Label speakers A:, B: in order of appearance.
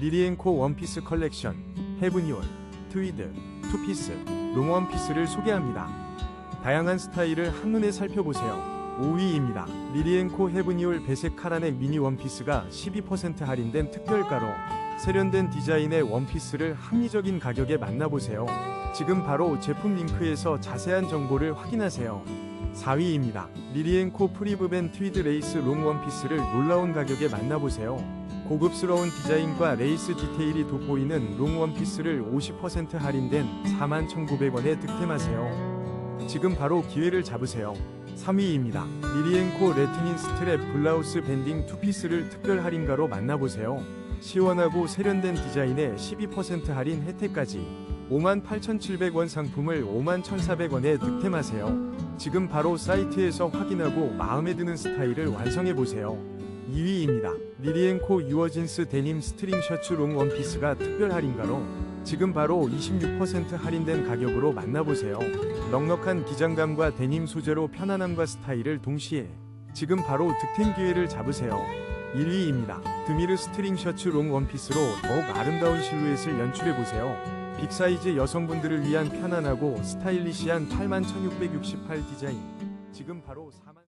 A: 리리앤코 원피스 컬렉션, 헤브니올, 트위드, 투피스, 롱원피스를 소개합니다. 다양한 스타일을 한눈에 살펴보세요. 5위입니다. 리리앤코 헤브니올 배색 카라넥 미니 원피스가 12% 할인된 특별가로 세련된 디자인의 원피스를 합리적인 가격에 만나보세요. 지금 바로 제품 링크에서 자세한 정보를 확인하세요. 4위입니다. 리리앤코 프리브벤 트위드 레이스 롱 원피스를 놀라운 가격에 만나보세요. 고급스러운 디자인과 레이스 디테일이 돋보이는 롱 원피스를 50% 할인된 41,900원에 득템하세요. 지금 바로 기회를 잡으세요. 3위입니다. 리리앤코 레트닌 스트랩 블라우스 밴딩 투피스를 특별 할인가로 만나보세요. 시원하고 세련된 디자인에 12% 할인 혜택까지 58,700원 상품을 51,400원에 득템하세요. 지금 바로 사이트에서 확인하고 마음에 드는 스타일을 완성해보세요. 2위입니다. 리리앤코 유어진스 데님 스트링 셔츠 롱 원피스가 특별 할인가로 지금 바로 26% 할인된 가격으로 만나보세요. 넉넉한 기장감과 데님 소재로 편안함과 스타일을 동시에 지금 바로 득템 기회를 잡으세요. 1위입니다. 드미르 스트링 셔츠 롱 원피스로 더욱 아름다운 실루엣을 연출해보세요. 빅사이즈 여성분들을 위한 편안하고 스타일리시한 81,668 디자인. 지금 바로 4만